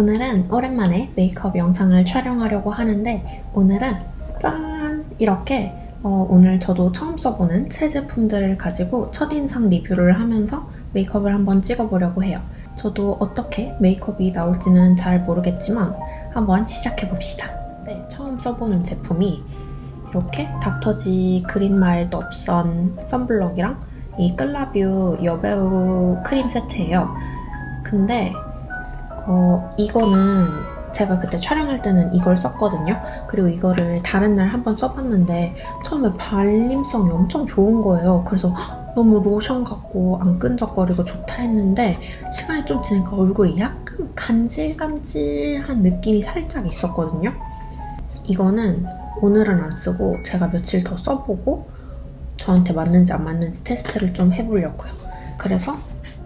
오늘은 오랜만에 메이크업 영상을 촬영하려고 하는데 오늘은 짠! 이렇게 어, 오늘 저도 처음 써보는 새 제품들을 가지고 첫인상 리뷰를 하면서 메이크업을 한번 찍어보려고 해요. 저도 어떻게 메이크업이 나올지는 잘 모르겠지만 한번 시작해봅시다. 네, 처음 써보는 제품이 이렇게 닥터지 그린마일드 업선 선블럭이랑 이 끌라뷰 여배우 크림 세트예요. 근데 어, 이거는 제가 그때 촬영할 때는 이걸 썼거든요. 그리고 이거를 다른 날 한번 써봤는데 처음에 발림성이 엄청 좋은 거예요. 그래서 너무 로션 같고 안 끈적거리고 좋다 했는데 시간이 좀 지니까 얼굴이 약간 간질간질한 느낌이 살짝 있었거든요. 이거는 오늘은 안 쓰고 제가 며칠 더 써보고 저한테 맞는지 안 맞는지 테스트를 좀 해보려고요. 그래서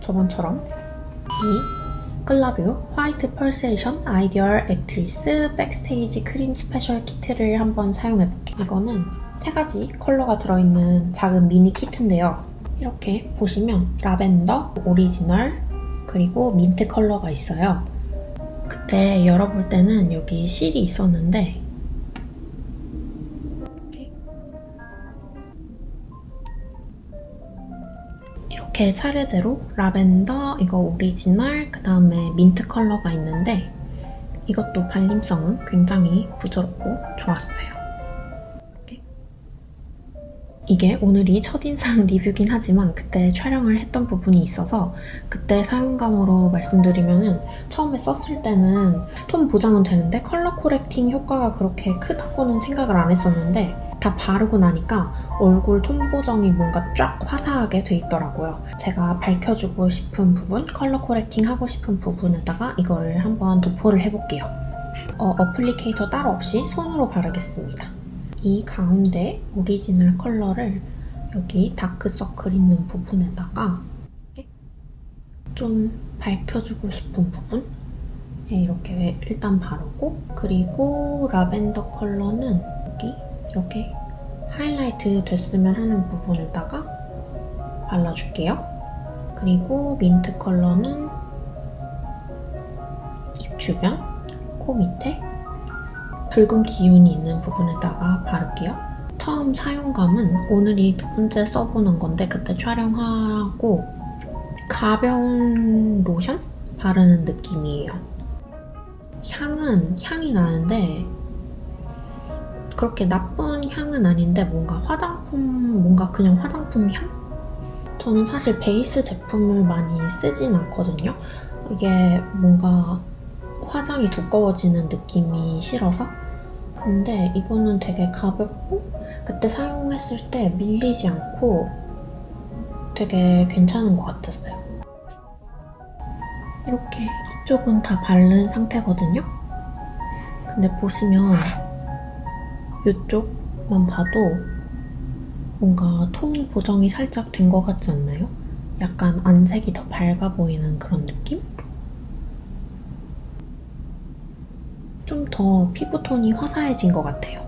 저번처럼 이 클라뷰 화이트 펄세이션 아이디얼 액트리스 백스테이지 크림 스페셜 키트를 한번 사용해볼게요. 이거는 세 가지 컬러가 들어있는 작은 미니 키트인데요. 이렇게 보시면 라벤더, 오리지널, 그리고 민트 컬러가 있어요. 그때 열어볼 때는 여기 실이 있었는데 이렇게 차례대로 라벤더, 이거 오리지널, 그 다음에 민트 컬러가 있는데 이것도 발림성은 굉장히 부드럽고 좋았어요. 이게 오늘이 첫인상 리뷰긴 하지만 그때 촬영을 했던 부분이 있어서 그때 사용감으로 말씀드리면은 처음에 썼을 때는 톤 보정은 되는데 컬러 코렉팅 효과가 그렇게 크다고는 생각을 안 했었는데 다 바르고 나니까 얼굴 톤 보정이 뭔가 쫙 화사하게 돼 있더라고요. 제가 밝혀주고 싶은 부분, 컬러 코렉팅 하고 싶은 부분에다가 이거를 한번 도포를 해볼게요. 어, 어플리케이터 따로 없이 손으로 바르겠습니다. 이 가운데 오리지널 컬러를 여기 다크서클 있는 부분에다가 좀 밝혀주고 싶은 부분 네, 이렇게 일단 바르고 그리고 라벤더 컬러는 여기 이렇게 하이라이트 됐으면 하는 부분에다가 발라줄게요. 그리고 민트 컬러는 입 주변, 코 밑에 붉은 기운이 있는 부분에다가 바를게요. 처음 사용감은 오늘이 두 번째 써보는 건데 그때 촬영하고 가벼운 로션 바르는 느낌이에요. 향은 향이 나는데 그렇게 나쁜 향은 아닌데 뭔가 화장품, 뭔가 그냥 화장품 향? 저는 사실 베이스 제품을 많이 쓰진 않거든요. 이게 뭔가 화장이 두꺼워지는 느낌이 싫어서. 근데 이거는 되게 가볍고 그때 사용했을 때 밀리지 않고 되게 괜찮은 것 같았어요. 이렇게 이쪽은 다 바른 상태거든요. 근데 보시면 이쪽만 봐도 뭔가 톤 보정이 살짝 된 것 같지 않나요? 약간 안색이 더 밝아 보이는 그런 느낌? 좀 더 피부톤이 화사해진 것 같아요.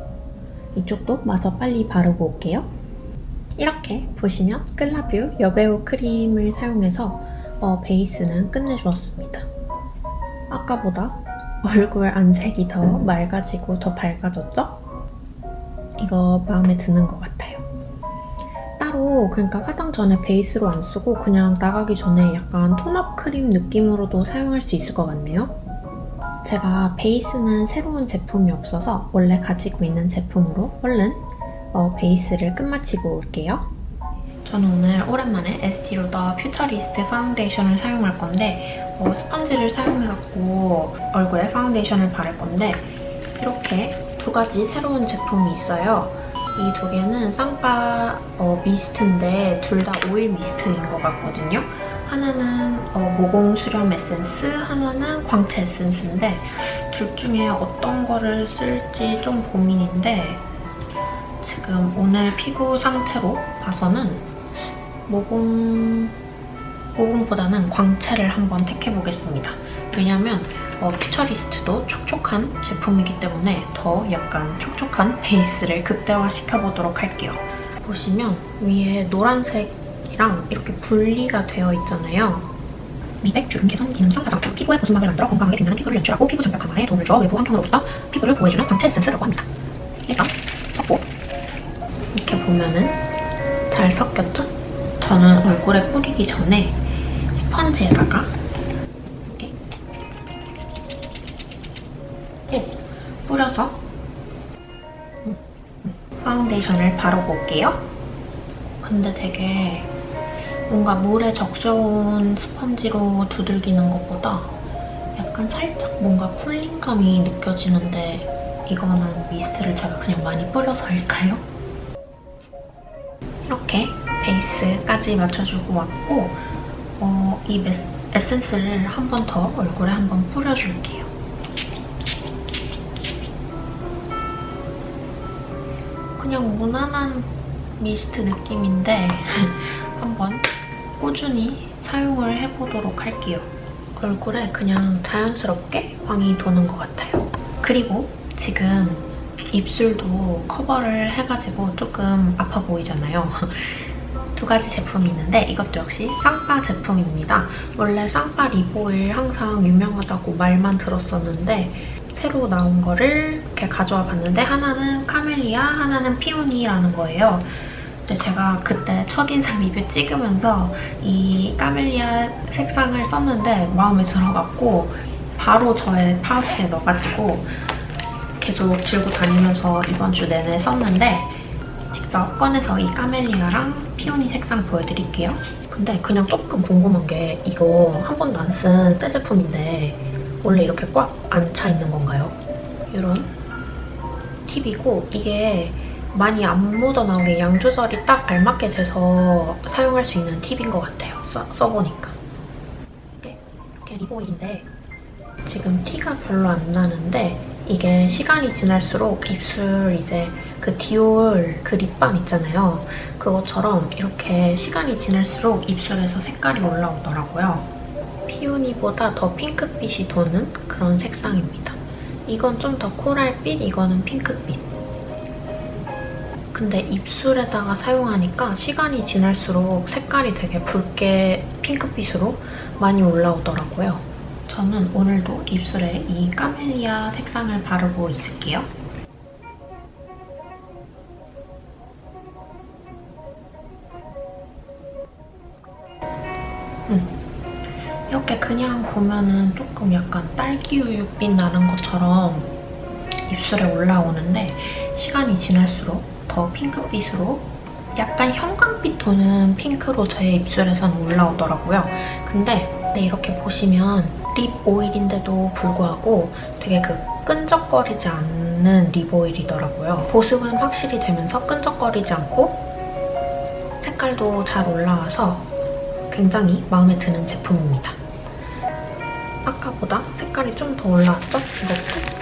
이쪽도 마저 빨리 바르고 올게요. 이렇게 보시면 끌라뷰 여배우 크림을 사용해서 어, 베이스는 끝내주었습니다. 아까보다 얼굴 안색이 더 맑아지고 더 밝아졌죠? 이거 마음에 드는 것 같아요. 따로 그러니까 화장 전에 베이스로 안 쓰고 그냥 나가기 전에 약간 톤업 크림 느낌으로도 사용할 수 있을 것 같네요. 제가 베이스는 새로운 제품이 없어서 원래 가지고 있는 제품으로 얼른 어, 베이스를 끝마치고 올게요. 저는 오늘 오랜만에 에스티로더 퓨처리스트 파운데이션을 사용할 건데 어, 스펀지를 사용해갖고 얼굴에 파운데이션을 바를 건데 이렇게 두 가지 새로운 제품이 있어요. 이 두 개는 쌍바 어, 미스트인데 둘 다 오일 미스트인 것 같거든요. 하나는 어, 모공 수렴 에센스, 하나는 광채 에센스인데 둘 중에 어떤 거를 쓸지 좀 고민인데 지금 오늘 피부 상태로 봐서는 모공, 모공보다는 광채를 한번 택해보겠습니다. 왜냐면 어, 퓨처리스트도 촉촉한 제품이기 때문에 더 약간 촉촉한 베이스를 극대화시켜 보도록 할게요. 보시면 위에 노란색이랑 이렇게 분리가 되어 있잖아요. 미백, 주름 개선, 기능성 화장품, 피부에 보습막을 만들어 건강하게 빛나는 피부를 연출하고 피부 장벽 강화에 도움을 줘 외부 환경으로부터 피부를 보호해주는 광채 에센스라고 합니다. 일단 섞고 이렇게 보면은 잘 섞였죠? 저는 얼굴에 뿌리기 전에 스펀지에다가 파운데이션을 바르고 올게요. 근데 되게 뭔가 물에 적셔온 스펀지로 두들기는 것보다 약간 살짝 뭔가 쿨링감이 느껴지는데 이거는 미스트를 제가 그냥 많이 뿌려서일까요? 이렇게 베이스까지 맞춰주고 왔고 어, 이 에센스를 한 번 더 얼굴에 한 번 뿌려줄게요. 그냥 무난한 미스트 느낌인데 한번 꾸준히 사용을 해보도록 할게요. 얼굴에 그냥 자연스럽게 광이 도는 것 같아요. 그리고 지금 입술도 커버를 해가지고 조금 아파 보이잖아요. 두 가지 제품이 있는데 이것도 역시 쌍파 제품입니다. 원래 쌍파 리보일 항상 유명하다고 말만 들었었는데 새로 나온 거를 이렇게 가져와 봤는데 하나는 카멜리아, 하나는 피오니라는 거예요. 근데 제가 그때 첫인상 리뷰 찍으면서 이 카멜리아 색상을 썼는데 마음에 들어갖고 바로 저의 파우치에 넣어가지고 계속 들고 다니면서 이번 주 내내 썼는데 직접 꺼내서 이 카멜리아랑 피오니 색상 보여드릴게요. 근데 그냥 조금 궁금한 게 이거 한 번도 안 쓴 새 제품인데 원래 이렇게 꽉 안 차 있는 건가요? 이런 팁이고 이게 많이 안 묻어나오게 양 조절이 딱 알맞게 돼서 사용할 수 있는 팁인 것 같아요. 써, 써보니까. 이게 이렇게 리보일인데 지금 티가 별로 안 나는데 이게 시간이 지날수록 입술 이제 그 디올 그 립밤 있잖아요. 그것처럼 이렇게 시간이 지날수록 입술에서 색깔이 올라오더라고요. 피오니보다 더 핑크빛이 도는 그런 색상입니다. 이건 좀 더 코랄빛, 이거는 핑크빛. 근데 입술에다가 사용하니까 시간이 지날수록 색깔이 되게 붉게 핑크빛으로 많이 올라오더라고요. 저는 오늘도 입술에 이 카멜리아 색상을 바르고 있을게요. 보면은 조금 약간 딸기 우유빛 나는 것처럼 입술에 올라오는데 시간이 지날수록 더 핑크빛으로 약간 형광빛 도는 핑크로 제 입술에서는 올라오더라고요. 근데 이렇게 보시면 립 오일인데도 불구하고 되게 그 끈적거리지 않는 립 오일이더라고요. 보습은 확실히 되면서 끈적거리지 않고 색깔도 잘 올라와서 굉장히 마음에 드는 제품입니다. 아까보다 색깔이 좀 더 올라왔죠? 이것도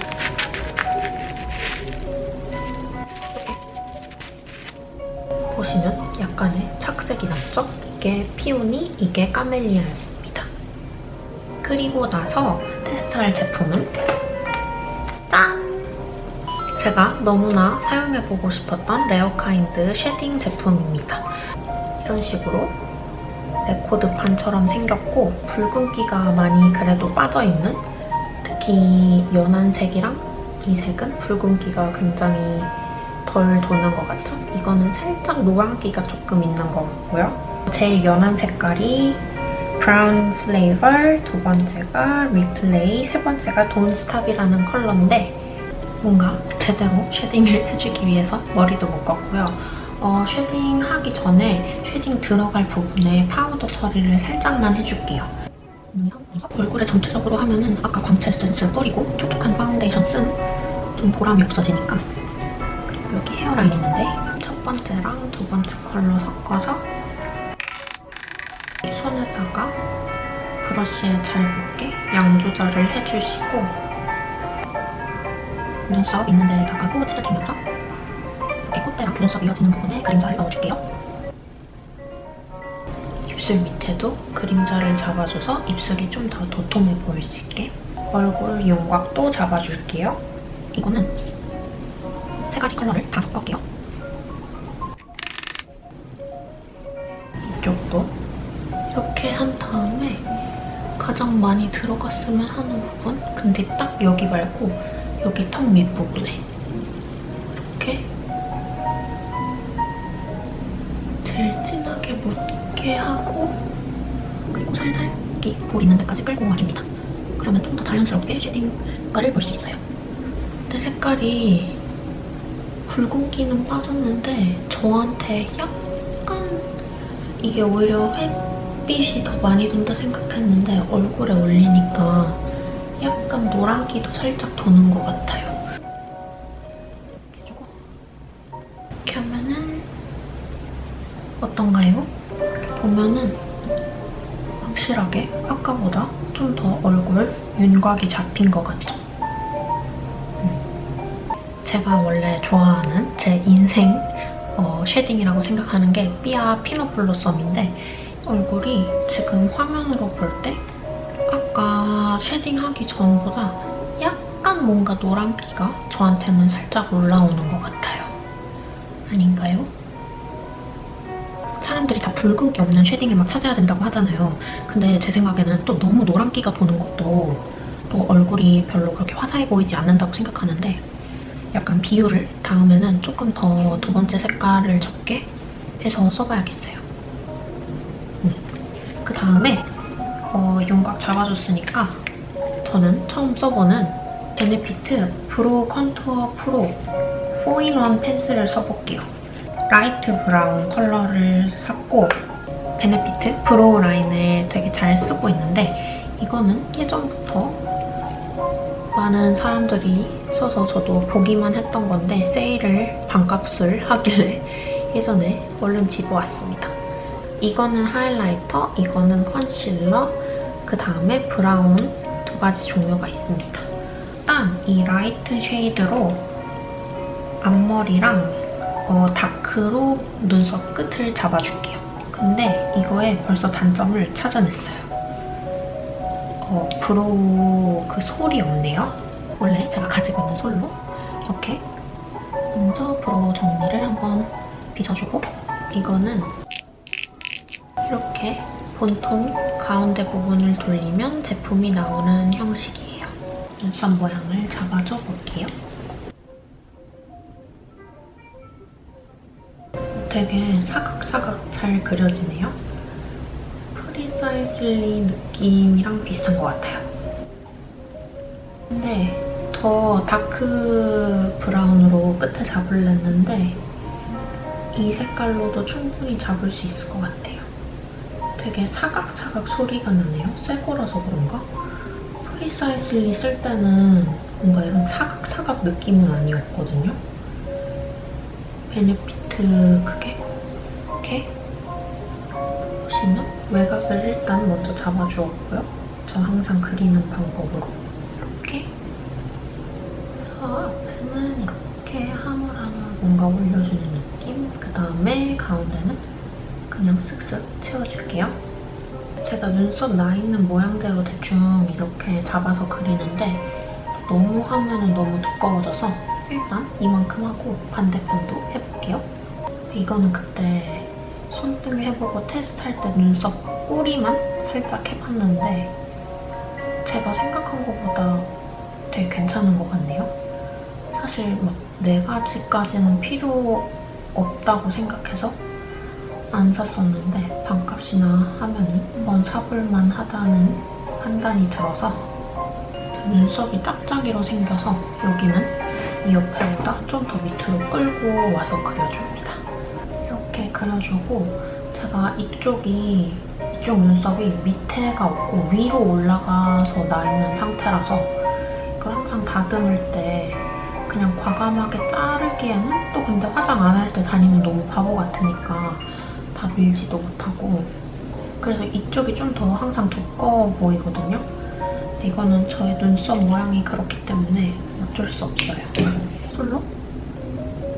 보시면 약간의 착색이 났죠? 이게 피오니, 이게 까멜리아였습니다. 그리고 나서 테스트할 제품은 짠! 제가 너무나 사용해보고 싶었던 레어카인드 쉐딩 제품입니다. 이런 식으로 레코드판처럼 생겼고 붉은기가 많이 그래도 빠져있는 특히 연한 색이랑 이 색은 붉은기가 굉장히 덜 도는 것 같죠? 이거는 살짝 노란기가 조금 있는 것 같고요. 제일 연한 색깔이 브라운 플레이버, 두 번째가 리플레이, 세 번째가 돈스탑이라는 컬러인데 뭔가 제대로 쉐딩을 해주기 위해서 머리도 묶었고요. 어, 쉐딩 하기 전에 쉐딩 들어갈 부분에 파우더 처리를 살짝만 해줄게요. 얼굴에 전체적으로 하면은 아까 광채 에센스를 뿌리고 촉촉한 파운데이션 쓴 좀 보람이 없어지니까 그리고 여기 헤어라인 있는데 첫 번째랑 두 번째 컬러 섞어서 이 손에다가 브러쉬에 잘 붙게 양 조절을 해주시고 눈썹 있는 데다가 또 칠해주면서 눈썹 이어지는 부분에 그림자를 넣어줄게요. 입술 밑에도 그림자를 잡아줘서 입술이 좀 더 도톰해 보일 수 있게 얼굴 윤곽도 잡아줄게요. 이거는 세 가지 컬러를 다 섞을게요. 이쪽도 이렇게 한 다음에 많이 들어갔으면 하는 부분 근데 딱 여기 말고 여기 턱 밑부분에 이렇게 제일 진하게 묻게 하고 그리고 살살 볼 있는 데까지 끌고 와줍니다. 그러면 좀 더 자연스럽게 쉐딩가를 볼 수 있어요. 근데 색깔이 붉은기는 빠졌는데 저한테 약간 이게 오히려 햇빛이 더 많이 돈다 생각했는데 얼굴에 올리니까 약간 노란기도 살짝 도는 것 같아요. 보면은 확실하게 아까보다 좀 더 얼굴 윤곽이 잡힌 것 같죠? 음. 제가 원래 좋아하는 제 인생 어, 쉐딩이라고 생각하는 게 삐아 피넛 블로썸인데 얼굴이 지금 화면으로 볼 때 아까 쉐딩하기 전보다 약간 뭔가 노란기가 저한테는 살짝 올라오는 것 같아요. 아닌가요? 붉은기 없는 쉐딩을 막 찾아야 된다고 하잖아요. 근데 제 생각에는 또 너무 노란기가 도는 것도 또 얼굴이 별로 그렇게 화사해 보이지 않는다고 생각하는데 약간 비율을 다음에는 조금 더 두 번째 색깔을 적게 해서 써봐야겠어요. 그 다음에 어, 윤곽 잡아줬으니까 저는 처음 써보는 베네피트 브로우 컨투어 프로 4인원 펜슬을 써볼게요. 라이트 브라운 컬러를 샀고 베네피트 브로우 라인을 되게 잘 쓰고 있는데 이거는 예전부터 많은 사람들이 써서 저도 보기만 했던 건데 세일을 반값을 하길래 예전에 얼른 집어왔습니다. 이거는 하이라이터, 이거는 컨실러, 그 다음에 브라운 두 가지 종류가 있습니다. 일단 이 라이트 쉐이드로 앞머리랑 어, 다크로 눈썹 끝을 잡아줄게요. 근데 이거에 벌써 단점을 찾아냈어요. 어, 브로우 그 솔이 없네요. 원래 제가 가지고 있는 솔로 이렇게 먼저 브로우 정리를 한번 빗어주고 이거는 이렇게 본통 가운데 부분을 돌리면 제품이 나오는 형식이에요. 눈썹 모양을 잡아줘 볼게요. 되게 사각사각 잘 그려지네요. 프리사이즐리 느낌이랑 비슷한 것 같아요. 근데 더 다크 브라운으로 끝에 잡으려 했는데 이 색깔로도 충분히 잡을 수 있을 것 같아요. 되게 사각사각 소리가 나네요. 새 거라서 그런가? 프리사이즐리 쓸 때는 뭔가 이런 사각사각 느낌은 아니었거든요. 베네피트 그게 외곽을 일단 먼저 잡아주었고요. 저 항상 그리는 방법으로 이렇게 그래서 앞에는 이렇게 한올 뭔가 올려주는 느낌 그 다음에 가운데는 그냥 쓱쓱 채워줄게요. 제가 눈썹 나 있는 모양대로 대충 이렇게 잡아서 그리는데 너무 하면은 너무 두꺼워져서 일단 이만큼 하고 반대편도 해볼게요. 이거는 그때 손등에 해보고 테스트할 때 눈썹 꼬리만 살짝 해봤는데 제가 생각한 것보다 되게 괜찮은 것 같네요. 사실 막 네 가지까지는 필요 없다고 생각해서 안 샀었는데 반값이나 하면은 한번 사볼만 하다는 판단이 들어서 눈썹이 짝짝이로 생겨서 여기는 이 옆에보다 좀 더 밑으로 끌고 와서 그려줍니다. 그려주고 제가 이쪽이 이쪽 눈썹이 밑에가 없고 위로 올라가서 나 있는 상태라서 이걸 항상 다듬을 때 그냥 과감하게 자르기에는 또 근데 화장 안 할 때 다니면 너무 바보 같으니까 다 밀지도 못하고 그래서 이쪽이 좀 더 항상 두꺼워 보이거든요. 이거는 저의 눈썹 모양이 그렇기 때문에 어쩔 수 없어요. 솔로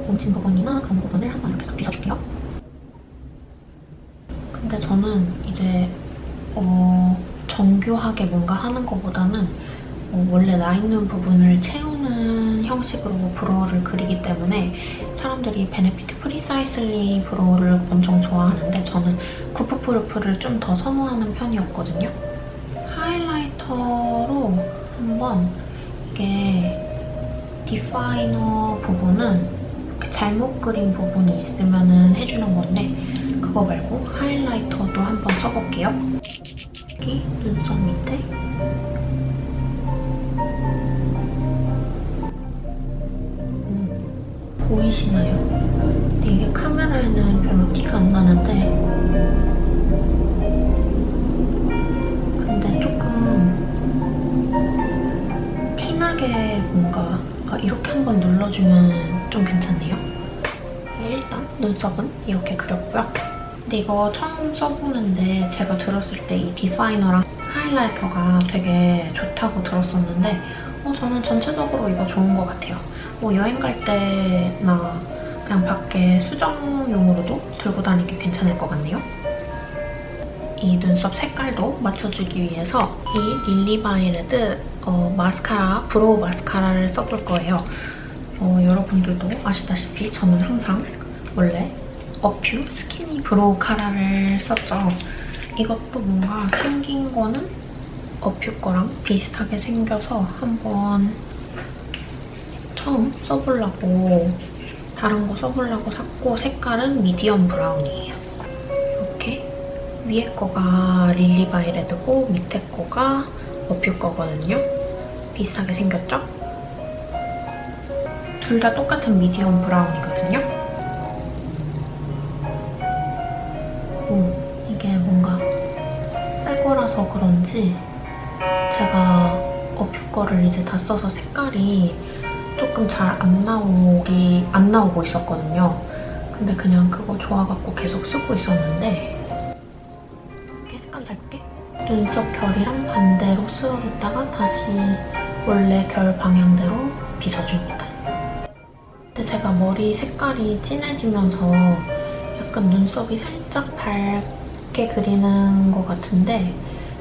뭉친 부분이나 그런 부분을 한번 이렇게 싹 빗어줄게요. 근데 저는 이제 어, 정교하게 뭔가 하는 것보다는 어, 원래 나 있는 부분을 채우는 형식으로 브로우를 그리기 때문에 사람들이 베네피트 프리사이슬리 브로우를 엄청 좋아하는데 저는 구프프루프를 좀 더 선호하는 편이었거든요. 하이라이터로 한번 이게 디파이너 부분은 잘못 그린 부분이 있으면 해주는 건데 그 거 말고 하이라이터도 한번 써볼게요. 여기 눈썹 밑에 음, 보이시나요? 이게 카메라에는 별로 티가 안 나는데 근데 조금 티나게 뭔가 아, 이렇게 한번 눌러주면 좀 괜찮네요. 일단 눈썹은 이렇게 그렸고요. 근데 이거 처음 써보는데 제가 들었을 때 이 디파이너랑 하이라이터가 되게 좋다고 들었었는데 어, 저는 전체적으로 이거 좋은 것 같아요. 뭐 여행 갈 때나 그냥 밖에 수정용으로도 들고 다니기 괜찮을 것 같네요. 이 눈썹 색깔도 맞춰주기 위해서 이 릴리바이레드 어, 마스카라, 브로우 마스카라를 써볼 거예요. 어, 여러분들도 아시다시피 저는 항상 원래 어퓨 스키니 브로우 카라를 썼죠. 이것도 뭔가 생긴 거는 어퓨 거랑 비슷하게 생겨서 한번 처음 써보려고 다른 거 써보려고 샀고 색깔은 미디엄 브라운이에요. 이렇게 위에 거가 릴리바이레드고 밑에 거가 어퓨 거거든요. 비슷하게 생겼죠? 둘 다 똑같은 미디엄 브라운이거든요. 그런지 제가 어퓨 거를 이제 다 써서 색깔이 조금 잘 안 나오기 안 나오고 있었거든요. 근데 그냥 그거 좋아갖고 계속 쓰고 있었는데 이렇게 색감 잘 볼게. 눈썹 결이랑 반대로 쓸어줬다가 다시 원래 결 방향대로 빗어줍니다. 근데 제가 머리 색깔이 진해지면서 약간 눈썹이 살짝 밝게 그리는 것 같은데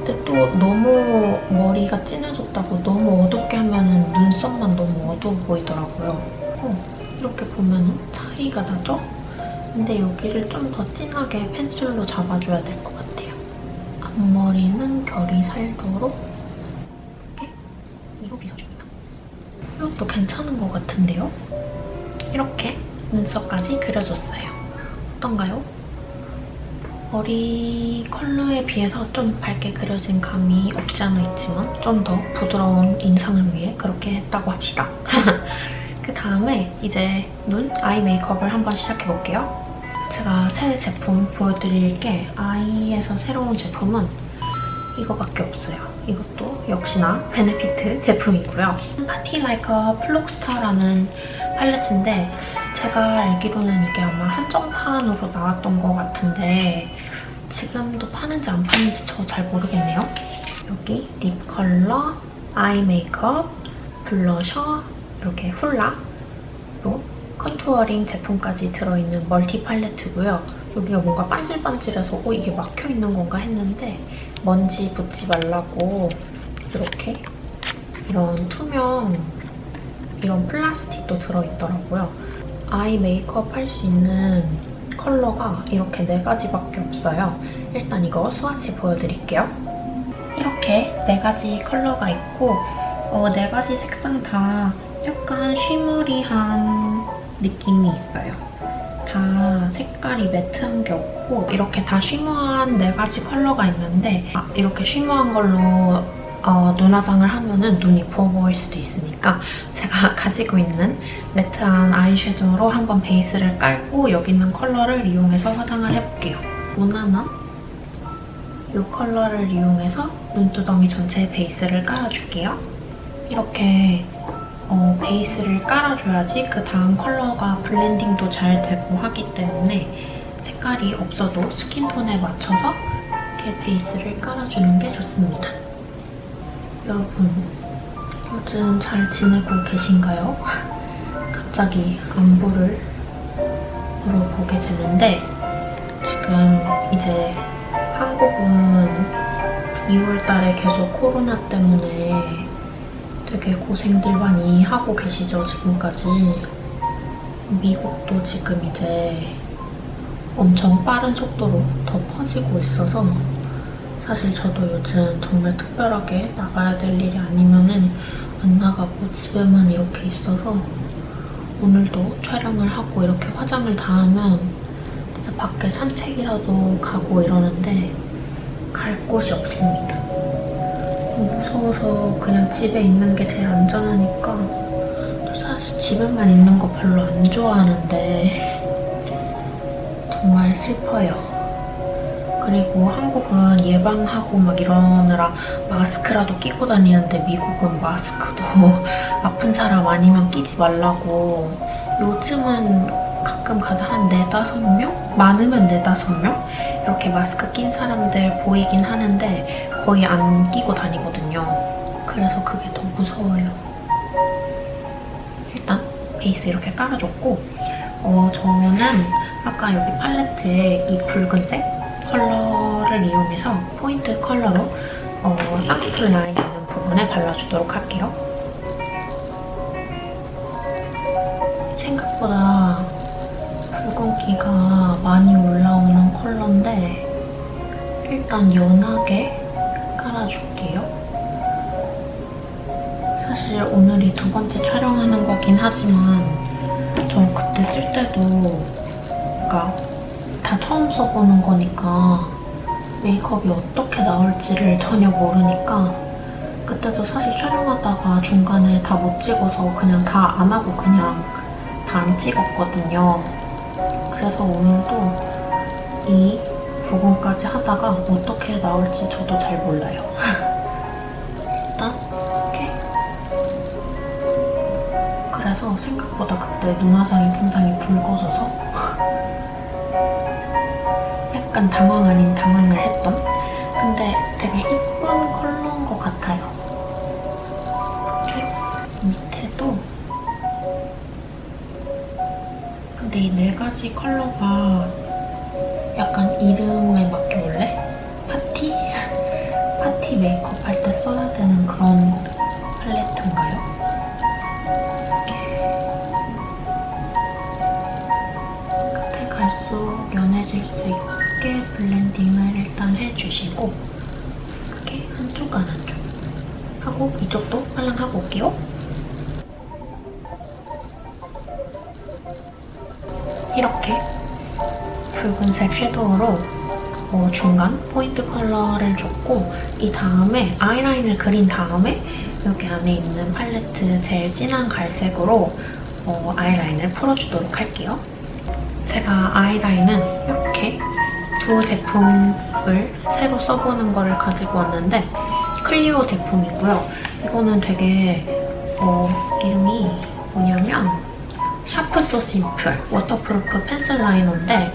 근데 또 너무 머리가 진해졌다고 너무 어둡게 하면 눈썹만 너무 어두워 보이더라고요. 어, 이렇게 보면 차이가 나죠? 근데 여기를 좀 더 진하게 펜슬로 잡아줘야 될 것 같아요. 앞머리는 결이 살도록 이렇게 이거 빗어줍니다. 이것도 괜찮은 것 같은데요? 이렇게 눈썹까지 그려줬어요. 어떤가요? 머리 컬러에 비해서 좀 밝게 그려진 감이 없지 않아 있지만 좀 더 부드러운 인상을 위해 그렇게 했다고 합시다. 그 다음에 이제 눈 아이 메이크업을 한번 시작해볼게요. 제가 새 제품 보여드릴 게 아이에서 새로운 제품은 이거밖에 없어요. 이것도 역시나 베네피트 제품이고요. 파티 라이커 플록스타라는 팔레트인데 제가 알기로는 이게 아마 한정판으로 나왔던 것 같은데 지금도 파는지 안 파는지 저 잘 모르겠네요. 여기 립 컬러, 아이 메이크업, 블러셔, 이렇게 훌라로 컨투어링 제품까지 들어있는 멀티 팔레트고요. 여기가 뭔가 반질반질해서 어, 이게 막혀있는 건가 했는데 먼지 붙지 말라고 이렇게 이런 투명 이런 플라스틱도 들어있더라고요. 아이 메이크업 할 수 있는 컬러가 이렇게 네 가지밖에 없어요. 일단 이거 스와치 보여드릴게요. 이렇게 네 가지 컬러가 있고 어, 네 가지 색상 다 약간 쉬머리한 느낌이 있어요. 다 색깔이 매트한 게 없고 이렇게 다 쉬머한 네 가지 컬러가 있는데 아, 이렇게 쉬머한 걸로 어, 눈화장을 하면은 눈이 부어 보일 수도 있으니까 제가 가지고 있는 매트한 아이섀도우로 한번 베이스를 깔고 여기 있는 컬러를 이용해서 화장을 해볼게요. 무난한 이 컬러를 이용해서 눈두덩이 전체에 베이스를 깔아줄게요. 이렇게 어, 베이스를 깔아줘야지 그 다음 컬러가 블렌딩도 잘 되고 하기 때문에 색깔이 없어도 스킨톤에 맞춰서 이렇게 베이스를 깔아주는 게 좋습니다. 여러분, 요즘 잘 지내고 계신가요? 갑자기 안부를 물어보게 되는데 지금 이제 한국은 2월 달에 계속 코로나 때문에 되게 고생들 많이 하고 계시죠, 지금까지. 미국도 지금 이제 엄청 빠른 속도로 더 퍼지고 있어서 사실 저도 요즘 정말 특별하게 나가야 될 일이 아니면은 안 나가고 집에만 이렇게 있어서 오늘도 촬영을 하고 이렇게 화장을 다 하면 진짜 밖에 산책이라도 가고 이러는데 갈 곳이 없습니다. 무서워서 그냥 집에 있는 게 제일 안전하니까 또 사실 집에만 있는 거 별로 안 좋아하는데 정말 슬퍼요. 그리고 한국은 예방하고 막 이러느라 마스크라도 끼고 다니는데 미국은 마스크도 아픈 사람 아니면 끼지 말라고 요즘은 가끔 가다 한 네다섯 명? 많으면 네다섯 명? 이렇게 마스크 낀 사람들 보이긴 하는데 거의 안 끼고 다니거든요. 그래서 그게 더 무서워요. 일단 베이스 이렇게 깔아줬고 어, 저는 아까 여기 팔레트에 이 붉은색 컬러를 이용해서 포인트 컬러로 어, 쌍꺼풀 라인 있는 부분에 발라주도록 할게요. 생각보다 붉은기가 많이 올라오는 컬러인데 일단 연하게 깔아줄게요. 사실 오늘이 두 번째 촬영하는 거긴 하지만 저 그때 쓸 때도 그러니까 다 처음 써보는 거니까 메이크업이 어떻게 나올지를 전혀 모르니까 그때도 사실 촬영하다가 중간에 다 못 찍어서 그냥 다 안 하고 그냥 다 안 찍었거든요. 그래서 오늘도 이 부분까지 하다가 어떻게 나올지 저도 잘 몰라요. 그래서 생각보다 그때 눈화장이 굉장히 붉어져서 약간 당황 아닌 당황을 했던 근데 되게 이쁜 컬러인 것 같아요. 이렇게 밑에도 근데 이 네 가지 컬러가 약간 이름에 맞게 원래 파티? 파티 메이크업 할 때 써야 되는 그런 팔레트인가요? 주시고 이렇게 한쪽 안 한쪽 하고 이쪽도 빨랑 하고 올게요. 이렇게 붉은색 섀도우로 어, 중간 포인트 컬러를 줬고 이 다음에 아이라인을 그린 다음에 여기 안에 있는 팔레트 제일 진한 갈색으로 어, 아이라인을 풀어주도록 할게요. 제가 아이라인은 이렇게 두 제품 을 새로 써보는 거를 가지고 왔는데 클리오 제품이고요. 이거는 되게 어, 이름이 뭐냐면 샤프 소 심플 워터프루프 펜슬 라이너인데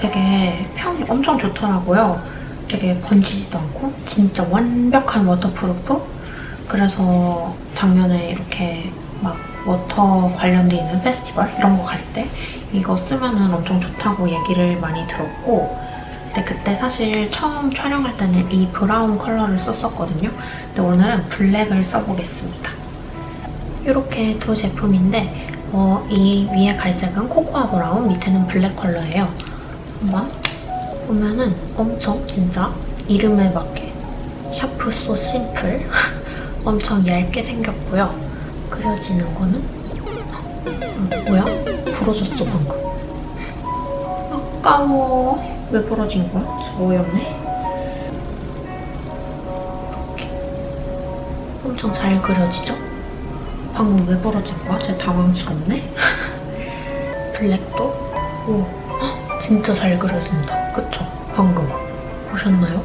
되게 평이 엄청 좋더라고요. 되게 번지지도 않고 진짜 완벽한 워터프루프 그래서 작년에 이렇게 막 워터 관련돼 있는 페스티벌 이런 거 갈 때 이거 쓰면은 엄청 좋다고 얘기를 많이 들었고 근데 그때 사실 처음 촬영할 때는 이 브라운 컬러를 썼었거든요. 근데 오늘은 블랙을 써보겠습니다. 이렇게 두 제품인데 어, 이 위에 갈색은 코코아 브라운, 밑에는 블랙 컬러예요. 한번 보면은 엄청 진짜 이름에 맞게 샤프 소 심플 엄청 얇게 생겼고요. 그려지는 거는 아, 뭐야? 부러졌어 방금. 아까워. 왜 부러진 거야? 어이없네. 엄청 잘 그려지죠? 방금 왜 부러진 거야? 진짜 당황스럽네. 블랙도 오 헉, 진짜 잘 그려진다. 그쵸? 방금 보셨나요?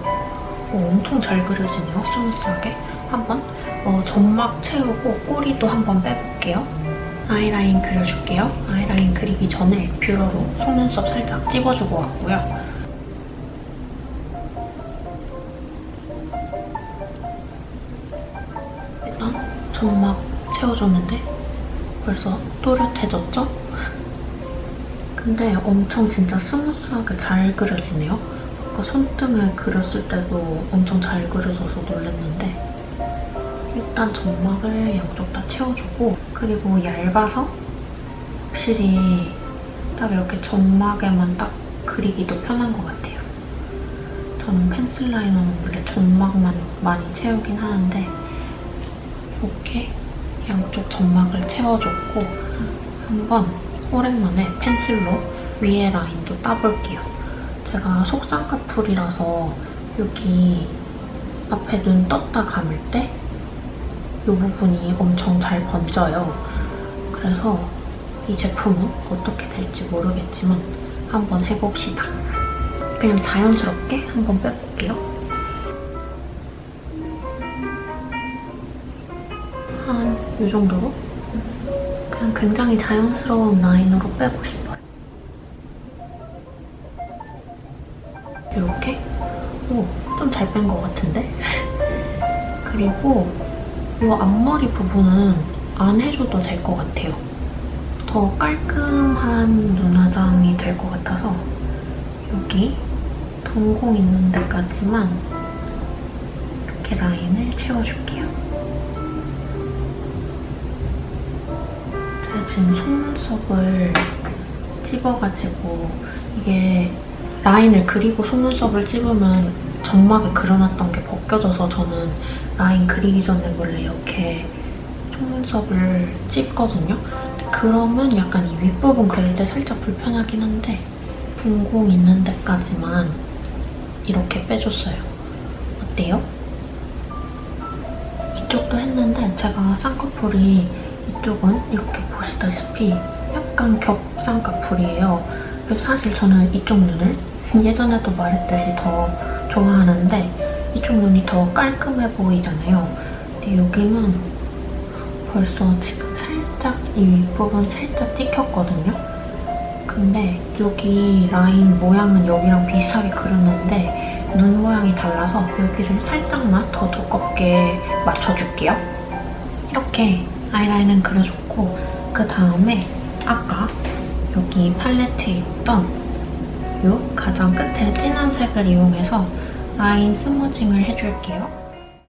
오, 엄청 잘 그려지네요. 스무스하게. 한번 어, 점막 채우고 꼬리도 한번 빼볼게요. 아이라인 그려줄게요. 아이라인 그리기 전에 뷰러로 속눈썹 살짝 찍어주고 왔고요. 일단 점막 채워줬는데 벌써 또렷해졌죠? 근데 엄청 진짜 스무스하게 잘 그려지네요. 아까 손등을 그렸을 때도 엄청 잘 그려져서 놀랐는데 일단 점막을 양쪽 다 채워주고 그리고 얇아서 확실히 딱 이렇게 점막에만 딱 그리기도 편한 것 같아요. 저는 펜슬 라이너는 원래 점막만 많이 채우긴 하는데 이렇게 양쪽 점막을 채워줬고 한번 오랜만에 펜슬로 위에 라인도 따볼게요. 제가 속쌍꺼풀이라서 여기 앞에 눈 떴다 감을 때 이 부분이 엄청 잘 번져요. 그래서 이 제품은 어떻게 될지 모르겠지만 한번 해봅시다. 그냥 자연스럽게 한번 빼볼게요. 한 이 정도로 그냥 굉장히 자연스러운 라인으로 빼고 싶어요. 이렇게 오, 좀 잘 뺀 것 같은데? 그리고 이 앞머리 부분은 안 해줘도 될 것 같아요. 더 깔끔한 눈화장이 될 것 같아서 여기 동공 있는 데까지만 이렇게 라인을 채워줄게요. 지금 속눈썹을 찝어가지고 이게 라인을 그리고 속눈썹을 찝으면 점막에 그려놨던 게 벗겨져서 저는 라인 그리기 전에 원래 이렇게 속눈썹을 찝거든요. 그러면 약간 이 윗부분 그릴 때 살짝 불편하긴 한데 동공 있는 데까지만 이렇게 빼줬어요. 어때요? 이쪽도 했는데 제가 쌍꺼풀이 이쪽은 이렇게 보시다시피 약간 겹 쌍꺼풀이에요. 그래서 사실 저는 이쪽 눈을 예전에도 말했듯이 더 좋아하는데 이쪽 눈이 더 깔끔해 보이잖아요. 근데 여기는 벌써 지금 살짝 이 윗부분 살짝 찍혔거든요. 근데 여기 라인 모양은 여기랑 비슷하게 그렸는데 눈 모양이 달라서 여기를 살짝만 더 두껍게 맞춰줄게요. 이렇게 아이라인은 그려줬고 그 다음에 아까 여기 팔레트에 있던 이 가장 끝에 진한 색을 이용해서 라인 스머징을 해줄게요.